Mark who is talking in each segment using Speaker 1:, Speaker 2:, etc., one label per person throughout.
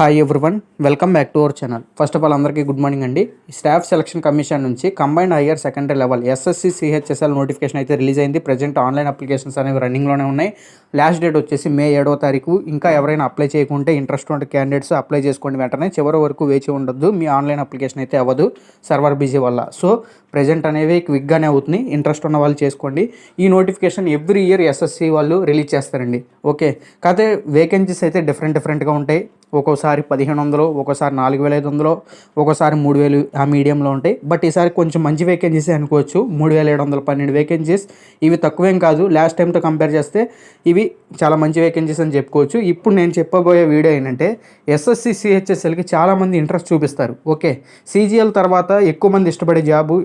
Speaker 1: Hi everyone welcome back to our channel first of all అందరికీ good morning అండి. Staff selection commission నుంచి combined higher secondary level SSC CHSL notification అయితే release అయింది. Present online applications అనేవి రన్నింగ్లోనే ఉన్నాయి. Last date వచ్చేసి మే ఏడవ తారీఖు. ఇంకా ఎవరైనా అప్లై చేయకుంటే ఇంట్రెస్ట్ ఉన్న క్యాండిడేట్స్ అప్లై చేసుకోండి వెంటనే. చివరి వరకు వేచి ఉండొద్దు. మీ ఆన్లైన్ అప్లికేషన్ అయితే అవ్వదు. సర్వర్ బిజీ వల్ల. సో ప్రజెంట్ అనేవి క్విక్గానే అవుతుంది ఇంట్రెస్ట్ ఉన్న వాళ్ళు చేసుకోండి. ఈ నోటిఫికేషన్ ఎవ్రీ ఇయర్ ఎస్ఎస్సి వాళ్ళు రిలీజ్ చేస్తారండి. ఓకే కాకపోతే వేకెన్సీస్ అయితే డిఫరెంట్ డిఫరెంట్గా ఉంటాయి. ఒక్కోసారి పదిహేను వందలు ఒక్కోసారి నాలుగు వేల ఐదు వందలు ఒక్కోసారి మూడు వేలు ఆ మీడియంలో ఉంటాయి. బట్ ఈసారి కొంచెం మంచి వేకెన్సీస్ అనుకోవచ్చు. మూడు వేల ఏడు వందల పన్నెండు వేకెన్సీస్ ఇవి తక్కువేం కాదు. లాస్ట్ టైంతో కంపేర్ చేస్తే ఇవి చాలా మంచి వేకెన్సీస్ అని చెప్పుకోవచ్చు. ఇప్పుడు నేను చెప్పబోయే వీడియో ఏంటంటే ఎస్ఎస్సి సిహెచ్ఎస్ఎల్కి చాలామంది ఇంట్రెస్ట్ చూపిస్తారు. ఓకే సీజీఎల్ తర్వాత ఎక్కువ మంది ఇష్టపడే జాబు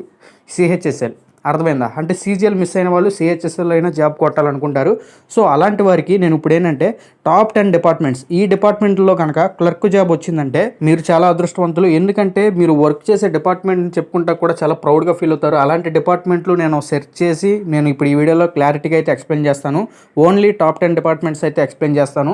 Speaker 1: సిహెచ్ఎస్ఎల్ అర్థమైందా? అంటే సీజీఎల్ మిస్ అయిన వాళ్ళు సిహెచ్ఎస్ఎల్ అయినా జాబ్ కొట్టాలనుకుంటారు. సో అలాంటి వారికి నేను ఇప్పుడు ఏంటంటే టాప్ టెన్ డిపార్ట్మెంట్స్ ఈ డిపార్ట్మెంట్లో కనుక క్లర్క్ జాబ్ వచ్చిందంటే మీరు చాలా అదృష్టవంతులు. ఎందుకంటే మీరు వర్క్ చేసే డిపార్ట్మెంట్ చెప్పుకుంటా కూడా చాలా ప్రౌడ్గా ఫీల్ అవుతారు. అలాంటి డిపార్ట్మెంట్లు నేను సెర్చ్ చేసి నేను ఇప్పుడు ఈ వీడియోలో క్లారిటీగా అయితే ఎక్స్ప్లెయిన్ చేస్తాను. ఓన్లీ టాప్ టెన్ డిపార్ట్మెంట్స్ అయితే ఎక్స్ప్లెయిన్ చేస్తాను.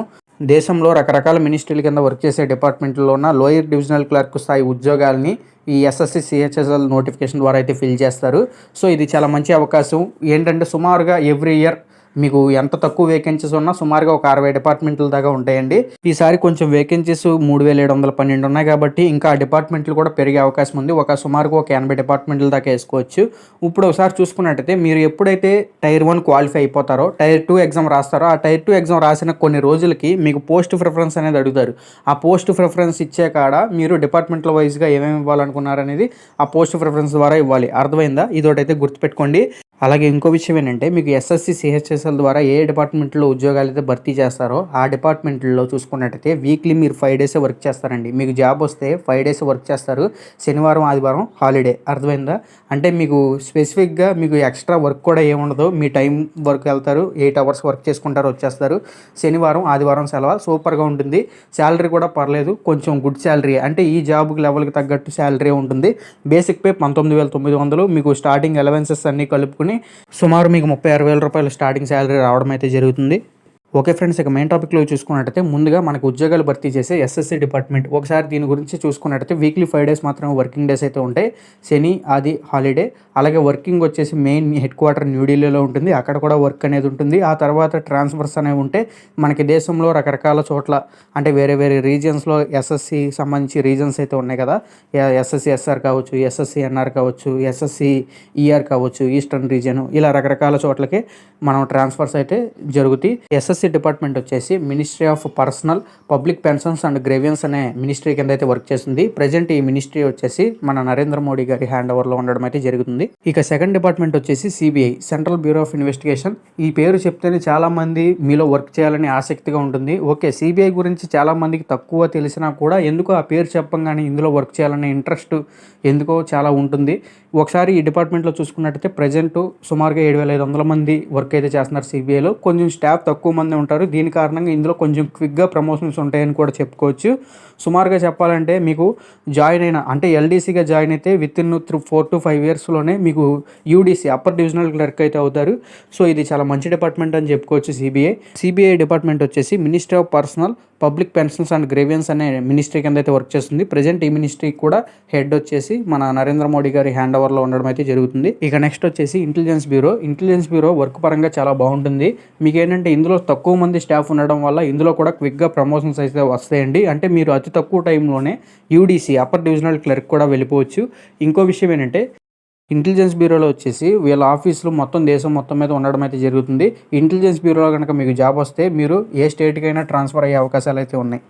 Speaker 1: దేశంలో రకరకాల మినిస్ట్రీల కింద వర్క్ చేసే డిపార్ట్మెంట్లో ఉన్న లోయర్ డివిజనల్ క్లర్క్ స్థాయి ఉద్యోగాల్ని ఈ ఎస్ఎస్సి సిహెచ్ఎస్ఎల్ నోటిఫికేషన్ ద్వారా అయితే ఫిల్ చేస్తారు. సో ఇది చాలా మంచి అవకాశం. ఏంటంటే సుమారుగా ఎవ్రీ ఇయర్ మీకు ఎంత తక్కువ వేకెన్సీస్ ఉన్నా సుమారుగా ఒక అరవై డిపార్ట్మెంట్ల దాకా ఉంటాయండి. ఈసారి కొంచెం వేకెన్సీస్ మూడు వేల ఏడు వందల పన్నెండు ఉన్నాయి కాబట్టి ఇంకా డిపార్ట్మెంట్లు కూడా పెరిగే అవకాశం ఉంది. ఒక సుమారుగా ఒక ఎనభై డిపార్ట్మెంట్ల దాకా వేసుకోవచ్చు. ఇప్పుడు ఒకసారి చూసుకున్నట్టయితే మీరు ఎప్పుడైతే టైర్ వన్ క్వాలిఫై అయిపోతారో టైర్ టూ ఎగ్జామ్ రాస్తారో ఆ టైర్ టూ ఎగ్జామ్ రాసిన కొన్ని రోజులకి మీకు పోస్ట్ ప్రిఫరెన్స్ అనేది అడుగుతారు. ఆ పోస్ట్ ప్రిఫరెన్స్ ఇచ్చే కాడ మీరు డిపార్ట్మెంట్ల వైజ్గా ఏమేమి ఇవ్వాలనుకున్నారనేది ఆ పోస్ట్ ప్రిఫరెన్స్ ద్వారా ఇవ్వాలి. అర్థమైందా? ఇదొకటైతే గుర్తుపెట్టుకోండి. అలాగే ఇంకో విషయం ఏంటంటే మీకు ఎస్ఎస్సి సిహెచ్ఎస్ఎల్ ద్వారా ఏ డిపార్ట్మెంట్లో ఉద్యోగాలు అయితే భర్తీ చేస్తారో ఆ డిపార్ట్మెంట్లో చూసుకున్నట్టయితే వీక్లీ మీరు ఫైవ్ డేస్ వర్క్ చేస్తారండి. మీకు జాబ్ వస్తే ఫైవ్ డేస్ వర్క్ చేస్తారు. శనివారం ఆదివారం హాలిడే అర్థమైందా? అంటే మీకు స్పెసిఫిక్గా మీకు ఎక్స్ట్రా వర్క్ కూడా ఏముండదు మీ టైం వర్క్ వెళ్తారు ఎయిట్ అవర్స్ వర్క్ చేసుకుంటారు వచ్చేస్తారు. శనివారం ఆదివారం సెలవు. సూపర్గా ఉంటుంది. శాలరీ కూడా పర్లేదు. కొంచెం గుడ్ శాలరీ అంటే ఈ జాబ్కి లెవెల్కి తగ్గట్టు శాలరీ ఉంటుంది. బేసిక్ పే పంతొమ్మిది వేల తొమ్మిది వందలు. మీకు స్టార్టింగ్ అలవెన్సెస్ అన్నీ కలుపుకుని సుమారు మీకు ముప్పై ఆరు వేల రూపాయలు స్టార్టింగ్ శాలరీ రావడం అయితే జరుగుతుంది. ఓకే ఫ్రెండ్స్ ఇక మెయిన్ టాపిక్లో చూసుకున్నట్టయితే ముందుగా మనకు ఉద్యోగాలు భర్తీ చేసే ఎస్ఎస్సి డిపార్ట్మెంట్ ఒకసారి దీని గురించి చూసుకున్నట్టయితే వీక్లీ ఫైవ్ డేస్ మాత్రమే వర్కింగ్ డేస్ అయితే ఉంటాయి. శని ఆది హాలిడే అలాగే వర్కింగ్ వచ్చేసి మెయిన్ హెడ్ క్వార్టర్ న్యూఢిల్లీలో ఉంటుంది. అక్కడ కూడా వర్క్ అనేది ఉంటుంది. ఆ తర్వాత ట్రాన్స్ఫర్స్ అనేవి ఉంటే మనకి దేశంలో రకరకాల చోట్ల అంటే వేరే వేరే రీజియన్స్లో ఎస్ఎస్సి సంబంధించి రీజన్స్ అయితే ఉన్నాయి కదా. ఎస్ఎస్సి ఎస్ఆర్ కావచ్చు ఎస్ఎస్సి ఎన్ఆర్ కావచ్చు ఎస్ఎస్సి ఈఆర్ కావచ్చు ఈస్టర్న్ రీజియన్ ఇలా రకరకాల చోట్లకి మనం ట్రాన్స్ఫర్స్ అయితే జరుగుతాయి. ఎస్ఎస్సి డిపార్ట్మెంట్ వచ్చేసి ministry of personnel public pensions and grievances అనే మినిస్ట్రీ కింద అయితే వర్క్ చేస్తుంది. ప్రజెంట్ ఈ మినిస్ట్రీ వచ్చేసి మన నరేంద్ర మోడీ గారి హ్యాండ్ ఓవర్లో ఉండడం అయితే జరుగుతుంది. ఇక సెకండ్ డిపార్ట్మెంట్ వచ్చేసి CBI central bureau of investigation ఈ పేరు చెప్తేనే చాలా మంది మీలో వర్క్ చేయాలని ఆసక్తిగా ఉంటుంది. ఓకే సిబిఐ గురించి చాలామందికి తక్కువ తెలిసినా కూడా ఎందుకో ఆ పేరు చెప్పంగానే ఇందులో వర్క్ చేయాలనే ఇంట్రెస్ట్ ఎందుకో చాలా ఉంటుంది. ఒకసారి ఈ డిపార్ట్మెంట్లో చూసుకున్నట్టయితే ప్రజెంట్ సుమారుగా ఏడు వేల ఐదు వందల మంది వర్క్ అయితే చేస్తున్నారు సిబిఐలో కొంచెం స్టాఫ్ తక్కువ మంది ఉంటారు. దీని కారణంగా ఇందులో కొంచెం క్విక్గా ప్రమోషన్స్ ఉంటాయని కూడా చెప్పుకోవచ్చు. సుమారుగా చెప్పాలంటే మీకు జాయిన్ అయిన అంటే ఎల్డీసీగా జాయిన్ అయితే within through four to five ఇయర్స్లోనే మీకు యూడీసీ అప్పర్ డివిజనల్ క్లర్క్ అయితే అవుతారు. సో ఇది చాలా మంచి డిపార్ట్మెంట్ అని చెప్పుకోవచ్చు సిబిఐ. సిబిఐ డిపార్ట్మెంట్ వచ్చేసి ministry of personnel public pensions and grievances అనే మినిస్ట్రీ కింద అయితే వర్క్ చేస్తుంది. ప్రజెంట్ ఈ మినిస్ట్రీ కూడా హెడ్ వచ్చేసి మన నరేంద్ర మోడీ గారి హ్యాండ్ ఓవర్లో ఉండడం అయితే జరుగుతుంది. ఇక నెక్స్ట్ వచ్చేసి intelligence bureau. Intelligence bureau work పరంగా చాలా బాగుంటుంది. మీకు ఏంటంటే ఇందులో తక్కువ మంది స్టాఫ్ ఉండడం వల్ల ఇందులో కూడా క్విక్గా ప్రమోషన్స్ అయితే వస్తాయండి. అంటే మీరు అతి తక్కువ టైంలోనే యూడీసీ అప్పర్ డివిజనల్ క్లర్క్ కూడా వెళ్ళిపోవచ్చు. ఇంకో విషయం ఏంటంటే ఇంటెలిజెన్స్ బ్యూరోలో వచ్చేసి వీళ్ళ ఆఫీసులు మొత్తం దేశం మొత్తం మీద ఉండడం అయితే జరుగుతుంది. ఇంటెలిజెన్స్ బ్యూరోలో కనుక మీకు జాబ్ వస్తే మీరు ఏ స్టేట్కైనా ట్రాన్స్ఫర్ అయ్యే అవకాశాలు అయితే ఉన్నాయి.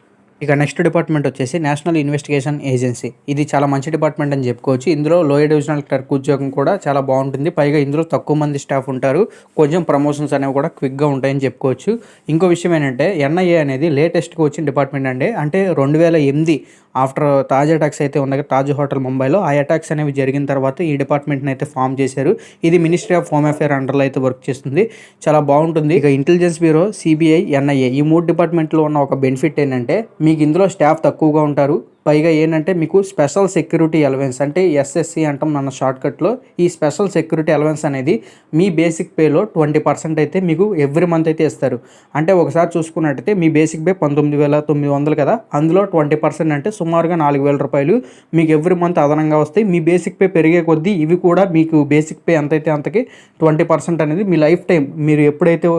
Speaker 1: ఇక నెక్స్ట్ డిపార్ట్మెంట్ వచ్చేసి నేషనల్ ఇన్వెస్టిగేషన్ ఏజెన్సీ ఇది చాలా మంచి డిపార్ట్మెంట్ అని చెప్పుకోవచ్చు. ఇందులో లోయర్ డివిజనల్ క్లర్క్ ఉద్యోగం కూడా చాలా బాగుంటుంది. పైగా ఇందులో తక్కువ మంది స్టాఫ్ ఉంటారు. కొంచెం ప్రమోషన్స్ అనేవి కూడా క్విక్గా ఉంటాయని చెప్పుకోవచ్చు. ఇంకో విషయం ఏంటంటే ఎన్ఐఏ అనేది లేటెస్ట్గా వచ్చిన డిపార్ట్మెంట్ అండి. అంటే రెండు వేల ఎనిమిది ఆఫ్టర్ తాజ్ అటాక్స్ అయితే ఉన్నాయి తాజ్ హోటల్ ముంబైలో ఆ అటాక్స్ అనేవి జరిగిన తర్వాత ఈ డిపార్ట్మెంట్ని అయితే ఫామ్ చేశారు. ఇది మినిస్ట్రీ ఆఫ్ హోమ్ అఫేర్ అండర్లో అయితే వర్క్ చేస్తుంది. చాలా బాగుంటుంది. ఇక ఇంటెలిజెన్స్ బ్యూరో సిబిఐ ఎన్ఐఏ ఈ మూడు డిపార్ట్మెంట్లో ఉన్న ఒక బెనిఫిట్ ఏంటంటే మీ మీకు ఇందులో స్టాఫ్ తక్కువగా ఉంటారు. పైగా ఏంటంటే మీకు స్పెషల్ సెక్యూరిటీ అలవెన్స్ అంటే ఎస్ఎస్సి అంటాం మన షార్ట్కట్లో ఈ స్పెషల్ సెక్యూరిటీ అలవెన్స్ అనేది మీ బేసిక్ పేలో ట్వంటీ పర్సెంట్ అయితే మీకు ఎవ్రీ మంత్ అయితే ఇస్తారు. అంటే ఒకసారి చూసుకున్నట్టయితే మీ బేసిక్ పే పంతొమ్మిది వేల తొమ్మిది వందలు కదా? అందులో ట్వంటీ పర్సెంట్ అంటే సుమారుగా నాలుగు వేల రూపాయలు మీకు ఎవ్రీ మంత్ అదనంగా వస్తాయి. మీ బేసిక్ పే పెరిగే కొద్దీ ఇవి కూడా మీకు బేసిక్ పే ఎంతైతే అంతకి ట్వంటీ పర్సెంట్ అనేది మీ లైఫ్ టైం మీరు ఎప్పుడైతే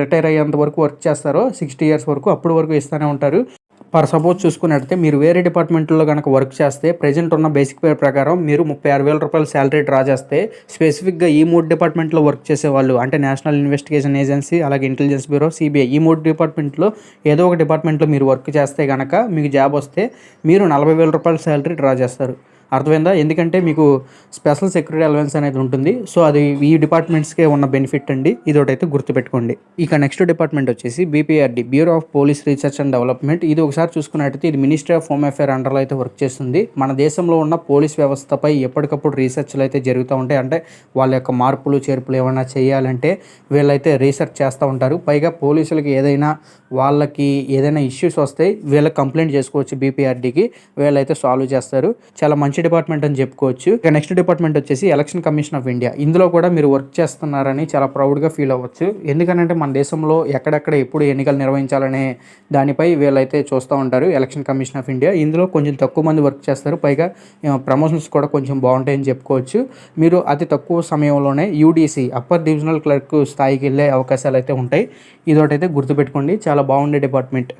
Speaker 1: రిటైర్ అయ్యేంత వరకు వర్క్ చేస్తారో సిక్స్టీ ఇయర్స్ వరకు అప్పటి వరకు ఇస్తూనే ఉంటారు. ఫర్ సపోజ్ చూసుకున్నట్టయితే మీరు వేరే డిపార్ట్మెంట్లో కనుక వర్క్ చేస్తే ప్రజెంట్ ఉన్న బేసిక్ పే ప్రకారం మీరు ముప్పై ఆరు వేల రూపాయల శాలరీ డ్రా చేస్తే స్పెసిఫిక్గా ఈ మూడు డిపార్ట్మెంట్లో వర్క్ చేసే వాళ్ళు అంటే నేషనల్ ఇన్వెస్టిగేషన్ ఏజెన్సీ అలాగే ఇంటెలిజెన్స్ బ్యూరో సిబిఐ ఈ మూడు డిపార్ట్మెంట్లో ఏదో ఒక డిపార్ట్మెంట్లో మీరు వర్క్ చేస్తే కనుక మీకు జాబ్ వస్తే మీరు నలభై వేల రూపాయల శాలరీ డ్రా చేస్తారు. అర్థమైందా? ఎందుకంటే మీకు స్పెషల్ సెక్యూరిటీ అలవెన్స్ అనేది ఉంటుంది. సో అది ఈ డిపార్ట్మెంట్స్కే ఉన్న బెనిఫిట్ అండి. ఇది ఒకటైతే గుర్తుపెట్టుకోండి. ఇక నెక్స్ట్ డిపార్ట్మెంట్ వచ్చేసి BPRD bureau of police research and development. ఇది ఒకసారి చూసుకున్నట్టయితే ఇది మినిస్ట్రీ ఆఫ్ హోమ్ అఫేర్ అండర్లో అయితే వర్క్ చేస్తుంది. మన దేశంలో ఉన్న పోలీస్ వ్యవస్థపై ఎప్పటికప్పుడు రీసెర్చ్లు అయితే జరుగుతూ ఉంటాయి. అంటే వాళ్ళ యొక్క మార్పులు చేర్పులు ఏమైనా చేయాలంటే వీళ్ళైతే రీసెర్చ్ చేస్తూ ఉంటారు. పైగా పోలీసులకి ఏదైనా వాళ్ళకి ఏదైనా ఇష్యూస్ వస్తే వీళ్ళకి కంప్లైంట్ చేసుకోవచ్చు బీపీఆర్డీకి. వీళ్ళైతే సాల్వ్ చేస్తారు. చాలా మంచి డిపార్ట్మెంట్ అని చెప్పుకోవచ్చు. ఇక నెక్స్ట్ డిపార్ట్మెంట్ వచ్చేసి ఎలక్షన్ కమిషన్ ఆఫ్ ఇండియా. ఇందులో కూడా మీరు వర్క్ చేస్తున్నారని చాలా ప్రౌడ్గా ఫీల్ అవ్వచ్చు. ఎందుకంటే మన దేశంలో ఎక్కడెక్కడ ఎప్పుడు ఎన్నికలు నిర్వహించాలనే దానిపై వీళ్ళైతే చూస్తూ ఉంటారు ఎలక్షన్ కమిషన్ ఆఫ్ ఇండియా. ఇందులో కొంచెం తక్కువ మంది వర్క్ చేస్తారు. పైగా ప్రమోషన్స్ కూడా కొంచెం బాగుంటాయని చెప్పుకోవచ్చు. మీరు అతి తక్కువ సమయంలోనే యూడీసీ అప్పర్ డివిజనల్ క్లర్క్ స్థాయికి వెళ్ళే అవకాశాలు అయితే ఉంటాయి. ఇదోటైతే గుర్తుపెట్టుకోండి. చాలా బాగుండే డిపార్ట్మెంట్.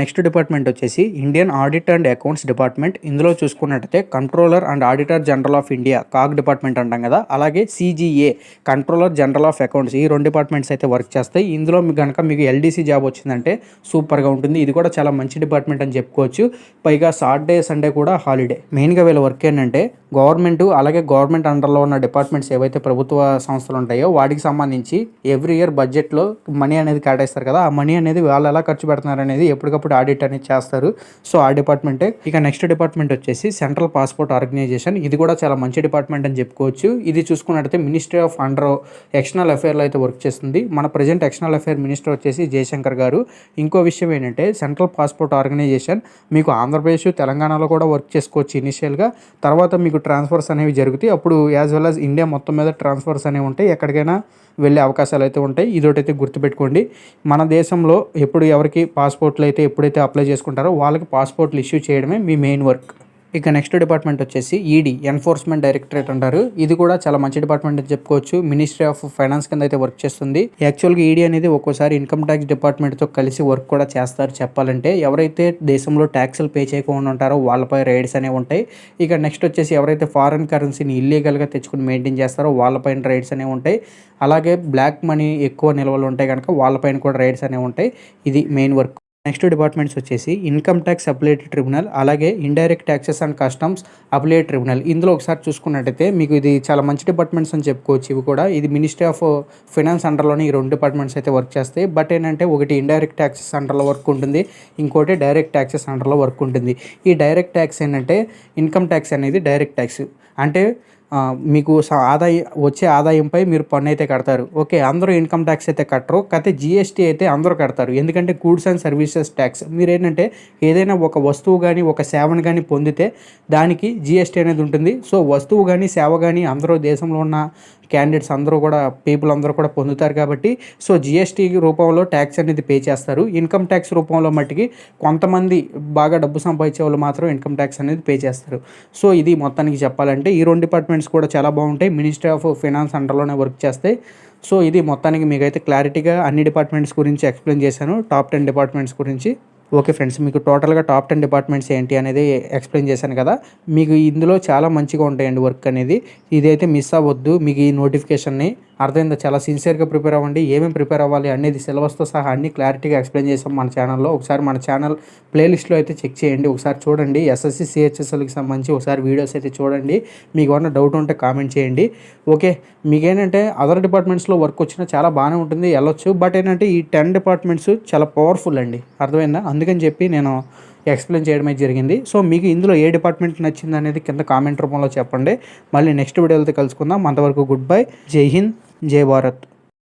Speaker 1: నెక్స్ట్ డిపార్ట్మెంట్ వచ్చేసి Indian audit and accounts department ఇందులో చూసుకున్నట్టయితే controller and auditor general of India CAG department అంటాం కదా. అలాగే CGA controller general of accounts ఈ రెండు డిపార్ట్మెంట్స్ అయితే వర్క్ చేస్తాయి. ఇందులో మీకు కనుక మీకు ఎల్డీసీ జాబ్ వచ్చిందంటే సూపర్గా ఉంటుంది. ఇది కూడా చాలా మంచి డిపార్ట్మెంట్ అని చెప్పుకోవచ్చు. పైగా సాటర్డే సండే కూడా హాలిడే మెయిన్గా వీళ్ళ వర్క్ ఏంటంటే గవర్నమెంట్ అలాగే గవర్నమెంట్ అండర్లో ఉన్న డిపార్ట్మెంట్స్ ఏవైతే ప్రభుత్వ సంస్థలు ఉంటాయో వాటికి సంబంధించి ఎవ్రీ ఇయర్ బడ్జెట్లో మనీ అనేది కేటాయిస్తారు కదా. ఆ మనీ అనేది వాళ్ళు ఎలా ఖర్చు పెడుతున్నారు అనేది ఎప్పటికప్పుడు ఆడిట్ అనేది చేస్తారు. సో ఆ డిపార్ట్మెంటే ఇక నెక్స్ట్ డిపార్ట్మెంట్ వచ్చేసి సెంట్రల్ పాస్పోర్ట్ ఆర్గనైజేషన్ ఇది కూడా చాలా మంచి డిపార్ట్మెంట్ అని చెప్పుకోవచ్చు. ఇది చూసుకున్నట్టయితే మినిస్ట్రీ ఆఫ్ అండర్ ఎక్స్టర్నల్ అఫేర్లో అయితే వర్క్ చేస్తుంది. మన ప్రజెంట్ ఎక్స్టర్నల్ అఫేర్ మినిస్టర్ వచ్చేసి జయశంకర్ గారు. ఇంకో విషయం ఏంటంటే సెంట్రల్ పాస్పోర్ట్ ఆర్గనైజేషన్ మీకు ఆంధ్రప్రదేశ్ తెలంగాణలో కూడా వర్క్ చేసుకోవచ్చు ఇనిషియల్గా తర్వాత మీకు ట్రాన్స్ఫర్స్ అనేవి జరుగుతాయి. అప్పుడు యాజ్ వెల్ యాజ్ ఇండియా మొత్తం మీద ట్రాన్స్ఫర్స్ అనేవి ఉంటాయి. ఎక్కడికైనా వెళ్ళే అవకాశాలు అయితే ఉంటాయి. ఇదొకటైతే గుర్తుపెట్టుకోండి. మన దేశంలో ఎప్పుడు ఎవరికి పాస్పోర్ట్లు అయితే ఎప్పుడైతే అప్లై చేసుకుంటారో వాళ్ళకి పాస్పోర్ట్లు ఇష్యూ చేయడమే మీ మెయిన్ వర్క్. ఇక నెక్స్ట్ డిపార్ట్మెంట్ వచ్చేసి ఈడీ ఎన్ఫోర్స్మెంట్ డైరెక్టరేట్ అంటారు. ఇది కూడా చాలా మంచి డిపార్ట్మెంట్ అని చెప్పుకోవచ్చు. మినిస్ట్రీ ఆఫ్ ఫైనాన్స్ కింద అయితే వర్క్ చేస్తుంది. యాక్చువల్గా ఈడీ అనేది ఒక్కోసారి ఇన్కమ్ ట్యాక్స్ డిపార్ట్మెంట్తో కలిసి వర్క్ కూడా చేస్తారు చెప్పాలంటే. ఎవరైతే దేశంలో ట్యాక్స్లు పే చేయకుండా ఉంటారో వాళ్ళపై రైడ్స్ అనేవి ఉంటాయి. ఇక నెక్స్ట్ వచ్చేసి ఎవరైతే ఫారెన్ కరెన్సీని ఇల్లీగల్గా తెచ్చుకుని మెయింటైన్ చేస్తారో వాళ్ళపైన రైడ్స్ అనేవి ఉంటాయి. అలాగే బ్లాక్ మనీ ఎక్కువ నిల్వలు ఉంటాయి కనుక వాళ్ళపైన కూడా రైడ్స్ అనేవి ఉంటాయి. ఇది మెయిన్ వర్క్ నెక్స్ట్ డిపార్ట్మెంట్స్ వచ్చేసి ఇన్కమ్ ట్యాక్స్ అప్లేట్ ట్రిబ్యునల్ అలాగే indirect taxes and customs appellate tribunal. ఇందులో ఒకసారి చూసుకున్నట్టయితే మీకు ఇది చాలా మంచి డిపార్ట్మెంట్స్ అని చెప్పుకోవచ్చు. ఇవి కూడా ఇది మినిస్ట్రీ ఆఫ్ ఫైనాన్స్ అండర్లోనే ఈ రెండు డిపార్ట్మెంట్స్ అయితే వర్క్ చేస్తాయి. బట్ ఏంటంటే ఒకటి ఇండైరెక్ట్ ట్యాక్సెస్ అండర్లో వర్క్ ఉంటుంది ఇంకోటి డైరెక్ట్ ట్యాక్సెస్ అండర్లో వర్క్ ఉంటుంది. ఈ డైరెక్ట్ ట్యాక్స్ ఏంటంటే ఇన్కమ్ ట్యాక్స్ అనేది డైరెక్ట్ ట్యాక్స్ అంటే మీకు ఆదాయం వచ్చే ఆదాయంపై మీరు పన్ను అయితే కడతారు. ఓకే అందరూ ఇన్కమ్ ట్యాక్స్ అయితే కట్టరు. కాకపోతే జిఎస్టీ అయితే అందరూ కడతారు. ఎందుకంటే గూడ్స్ అండ్ సర్వీసెస్ ట్యాక్స్. మీరు ఏంటంటే ఏదైనా ఒక వస్తువు కానీ ఒక సేవను కానీ పొందితే దానికి జిఎస్టీ అనేది ఉంటుంది. సో వస్తువు కానీ సేవ కానీ అందరూ దేశంలో ఉన్న క్యాండిడేట్స్ అందరూ కూడా పీపుల్ అందరూ కూడా పొందుతారు కాబట్టి సో జిఎస్టీ రూపంలో ట్యాక్స్ అనేది పే చేస్తారు. ఇన్కమ్ ట్యాక్స్ రూపంలో మట్టికి కొంతమంది బాగా డబ్బు సంపాదించే వాళ్ళు మాత్రం ఇన్కమ్ ట్యాక్స్ అనేది పే చేస్తారు. సో ఇది మొత్తానికి చెప్పాలంటే ఈ రెండు డిపార్ట్మెంట్ డిపార్ట్మెంట్స్ కూడా చాలా బాగుంటాయి. మినిస్ట్రీ ఆఫ్ ఫైనాన్స్ అండర్లోనే వర్క్ చేస్తాయి. సో ఇది మొత్తానికి మీకైతే క్లారిటీగా అన్ని డిపార్ట్మెంట్స్ గురించి ఎక్స్ప్లెయిన్ చేశాను. టాప్ టెన్ డిపార్ట్మెంట్స్ గురించి. ఓకే ఫ్రెండ్స్ మీకు టోటల్గా టాప్ టెన్ డిపార్ట్మెంట్స్ ఏంటి అనేది ఎక్స్ప్లెయిన్ చేశాను కదా. మీకు ఇందులో చాలా మంచిగా ఉంటాయండి వర్క్ అనేది. ఇదైతే మిస్ అవ్వద్దు. మీకు ఈ నోటిఫికేషన్ని అర్థమైందా? చాలా సిన్సియర్గా ప్రిపేర్ అవ్వండి. ఏమేమి ప్రిపేర్ అవ్వాలి అనేది సిలబస్తో సహా అన్ని క్లారిటీగా ఎక్స్ప్లెయిన్ చేసాం మన ఛానల్లో ఒకసారి మన ఛానల్ ప్లేలిస్ట్లో అయితే చెక్ చేయండి. ఒకసారి చూడండి. ఎస్ఎస్సి సిహెచ్ఎస్ఎల్కి సంబంధించి ఒకసారి వీడియోస్ అయితే చూడండి. మీకు ఏమన్నా డౌట్ ఉంటే కామెంట్ చేయండి. ఓకే మీకేంటంటే అదర్ డిపార్ట్మెంట్స్లో వర్క్ వచ్చినా చాలా బాగానే ఉంటుంది. వెళ్ళొచ్చు. బట్ ఏంటంటే ఈ టెన్ డిపార్ట్మెంట్స్ చాలా పవర్ఫుల్ అండి. అర్థమైందా? అందుకని చెప్పి నేను ఎక్స్ప్లెయిన్ చేయడమే జరిగింది. సో మీకు ఇందులో ఏ డిపార్ట్మెంట్ నచ్చింది అనేది కింద కామెంట్ రూపంలో చెప్పండి. మళ్ళీ నెక్స్ట్ వీడియోలతో కలుసుకుందాం. అంతవరకు గుడ్ బై జై హింద్. జై భారత్